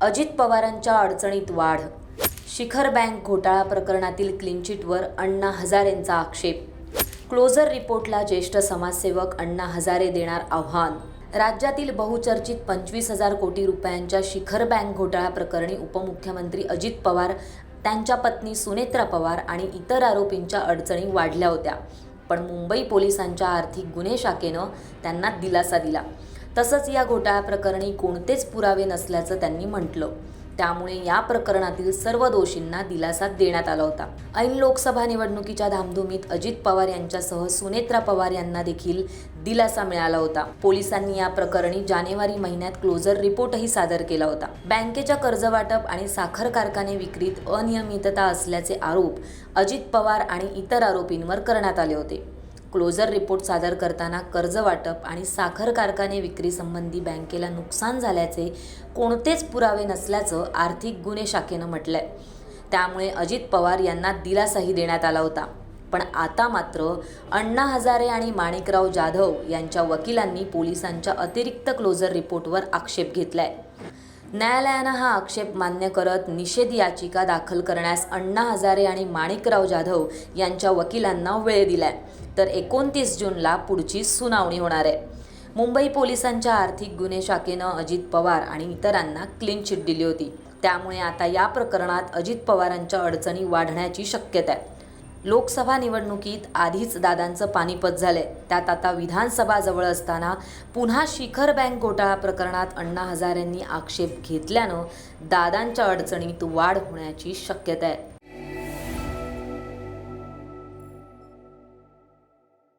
अजित पवारांच्या अडचणीत वाढ. शिखर बँक घोटाळा प्रकरणातील क्लीनचिटवर अण्णा हजारेंचा आक्षेप. क्लोजर रिपोर्टला ज्येष्ठ समाजसेवक अण्णा हजारे देणार आव्हान. राज्यातील बहुचर्चित पंचवीस हजार कोटी रुपयांच्या शिखर बँक घोटाळा प्रकरणी उपमुख्यमंत्री अजित पवार त्यांच्या पत्नी सुनेत्रा पवार आणि इतर आरोपींच्या अडचणी वाढल्या होत्या. पण मुंबई पोलिसांच्या आर्थिक गुन्हे शाखेनं त्यांना दिलासा दिला. तसंच या घोटाळ्या प्रकरणी कोणतेच पुरावे नसल्याचं त्यांनी म्हटलं. त्यामुळे या प्रकरणातील सर्व दोषींना दिलासा देण्यात आला होता. ऐन लोकसभा निवडणुकीच्या धामधुमीत अजित पवार यांच्यासह सुनेत्रा पवार यांना देखील दिलासा मिळाला होता. पोलिसांनी या प्रकरणी जानेवारी महिन्यात क्लोजर रिपोर्टही सादर केला होता. बँकेच्या कर्जवाटप आणि साखर कारखाने विक्रीत अनियमितता असल्याचे आरोप अजित पवार आणि इतर आरोपींवर करण्यात आले होते. क्लोजर रिपोर्ट सादर करताना कर्ज वाटप आणि साखर कारखाने विक्रीसंबंधी बँकेला नुकसान झाल्याचे कोणतेच पुरावे नसल्याचं आर्थिक गुन्हे शाखेनं म्हटलंय. त्यामुळे अजित पवार यांना दिलासाही देण्यात आला होता. पण आता मात्र अण्णा हजारे आणि माणिकराव जाधव यांच्या वकिलांनी पोलिसांच्या अतिरिक्त क्लोजर रिपोर्टवर आक्षेप घेतलाय. न्यायालयानं हा आक्षेप मान्य करत निषेध याचिका दाखल करण्यास अण्णा हजारे आणि माणिकराव जाधव यांच्या वकिलांना वेळ दिलाय. तर एकोणतीस जूनला पुढची सुनावणी होणार आहे. मुंबई पोलिसांच्या आर्थिक गुन्हे शाखेनं अजित पवार आणि इतरांना क्लीन चिट दिली होती. त्यामुळे आता या प्रकरणात अजित पवारांच्या अडचणी वाढण्याची शक्यता आहे. लोकसभा निवडणुकीत आधीच दादांचं पानिपत झालंय. त्यात आता विधानसभा जवळ असताना पुन्हा शिखर बँक घोटाळा प्रकरणात अण्णा हजारेंनी आक्षेप घेतल्यानं दादांच्या अडचणीत वाढ होण्याची शक्यता आहे.